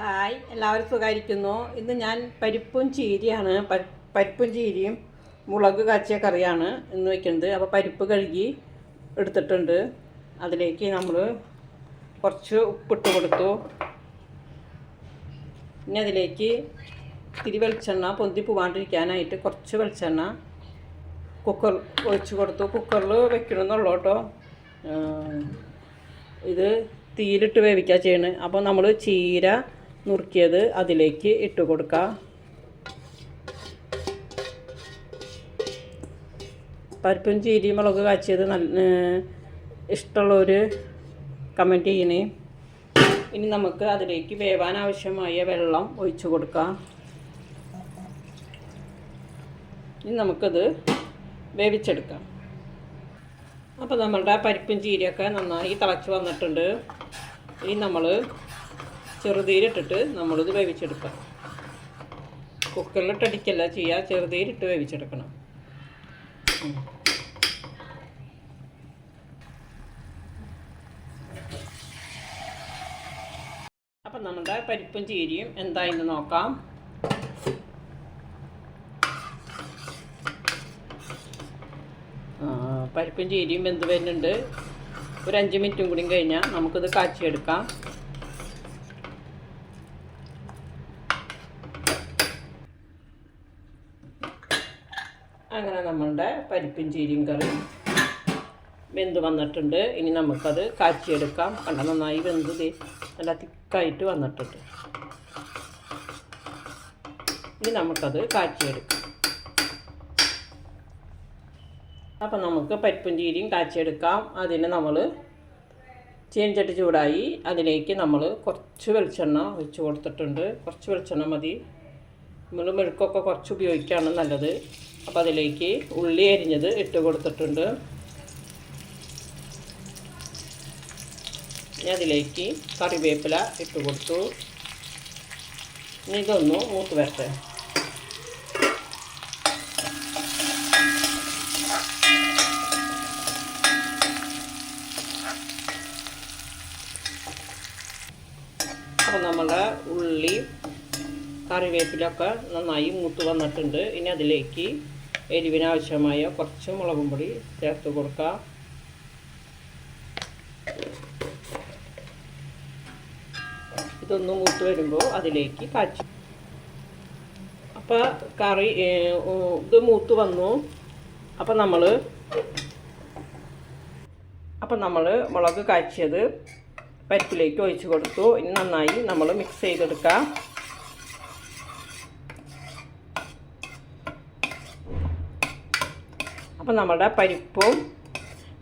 Hi എല്ലാവരും സുഖമായിരിക്കുന്നു. ഇന്ന് ഞാൻ പരിപ്പും ചീരയാണ്. പരി- പരിപ്പും ചീരയും മുളക് കാച്ചിയ കറിയാണ് ഇന്ന് വയ്ക്കുന്നത് അപ്പോൾ പരിപ്പ് കഴുകി എടുത്തിട്ടുണ്ട്. അതിലേക്ക് നമ്മൾ കുറച്ച് ഉപ്പിട്ട് കൊടുത്തു. പിന്നെ അതിലേക്ക് ഇത്തിരി വെളിച്ചെണ്ണ പൊന്തി പോവാണ്ടിരിക്കാനായിട്ട് കുറച്ച് വെളിച്ചെണ്ണ കുക്കർ ഒഴിച്ച് കൊടുത്തു. കുക്കറിൽ വെക്കണമെന്നുള്ളൂ കേട്ടോ. ഇത് തീയിലിട്ട് വേവിക്കുക ചെയ്യണേ. അപ്പോൾ നമ്മൾ ചീര നുറുക്കിയത് അതിലേക്ക് ഇട്ട് കൊടുക്കുക പരിപ്പും ചീരിയും മുളക് കാച്ചിയത് നല്ല ഇഷ്ടമുള്ളവർ കമന്റ് ചെയ്യണേ. ഇനി നമുക്ക് അതിലേക്ക് വേവാൻ ആവശ്യമായ വെള്ളം ഒഴിച്ചു കൊടുക്കാം. ഇനി നമുക്കത് വേവിച്ചെടുക്കാം. അപ്പോൾ നമ്മളുടെ പരിപ്പും ചീരയൊക്കെ നന്നായി തിളച്ച് വന്നിട്ടുണ്ട്. ഇനി നമ്മൾ ചെറുതീരിട്ടിട്ട് നമ്മളിത് വേവിച്ചെടുക്കാം. കുക്കറിലിട്ടടിക്കല്ല ചെയ്യുക ചെറുതീരിട്ട് വേവിച്ചെടുക്കണം. അപ്പം നമ്മുടെ പരിപ്പും ചീരിയും എന്തായെന്ന് നോക്കാം. പരിപ്പും ചീരിയും വെന്ത് വരുന്നുണ്ട്. ഒരു അഞ്ച് മിനിറ്റും കൂടി കഴിഞ്ഞാൽ നമുക്കിത് കാച്ചിയെടുക്കാം. അങ്ങനെ നമ്മളുടെ പരിപ്പും ചീരയും കറി വെന്ത് വന്നിട്ടുണ്ട്. ഇനി നമുക്കത് കാച്ചിയെടുക്കാം. കണ്ട നന്നായി വെന്ത് നല്ല തിക്കായിട്ട് വന്നിട്ടുണ്ട്. ഇനി നമുക്കത് കാച്ചിയെടുക്കാം. അപ്പം നമുക്ക് പരിപ്പും ചീരയും കാച്ചിയെടുക്കാം. അതിന് നമ്മൾ ചീനച്ചട്ടി ചൂടായി അതിലേക്ക് നമ്മൾ കുറച്ച് വെളിച്ചെണ്ണ ഒഴിച്ച് കൊടുത്തിട്ടുണ്ട്. കുറച്ച് വെളിച്ചെണ്ണ മതി. നമ്മൾ മെഴുക്കൊക്കെ കുറച്ച് ഉപയോഗിക്കുകയാണ് നല്ലത്. അപ്പോൾ അതിലേക്ക് ഉള്ളി അരിഞ്ഞത് ഇട്ട് കൊടുത്തിട്ടുണ്ട്. ഇനി അതിലേക്ക് കറിവേപ്പില ഇട്ട് കൊടുത്തു. ഇനി ഇതൊന്ന് മൂത്ത് വരട്ടെ. അപ്പോൾ നമ്മുടെ ഉള്ളി കറിവേപ്പിലൊക്കെ നന്നായി മൂത്ത് വന്നിട്ടുണ്ട്. ഇനി അതിലേക്ക് എരിവിനാവശ്യമായ കുറച്ച് മുളകും പൊടി ചേർത്ത് കൊടുക്കാം. ഇതൊന്നും മൂത്ത് വരുമ്പോൾ അതിലേക്ക് കാച്ചു. അപ്പോൾ കറി ഇത് മൂത്ത് വന്നു. അപ്പോൾ നമ്മൾ അപ്പം നമ്മൾ മുളക് കാച്ചിയത് പരിപ്പിലേക്ക് ഒഴിച്ച് കൊടുത്തു. ഇനി നന്നായി നമ്മൾ മിക്സ് ചെയ്തെടുക്കാം. അപ്പം നമ്മുടെ പരിപ്പും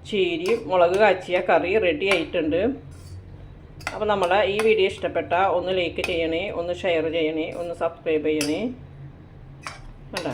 ചീരിയും മുളക് കാച്ചിയ കറി റെഡി ആയിട്ടുണ്ട്. അപ്പോൾ നമ്മുടെ ഈ വീഡിയോ ഇഷ്ടപ്പെട്ട ഒന്ന് ലൈക്ക് ചെയ്യണേ ഒന്ന് ഷെയർ ചെയ്യണേ ഒന്ന് സബ്സ്ക്രൈബ് ചെയ്യണേ. വേണ്ട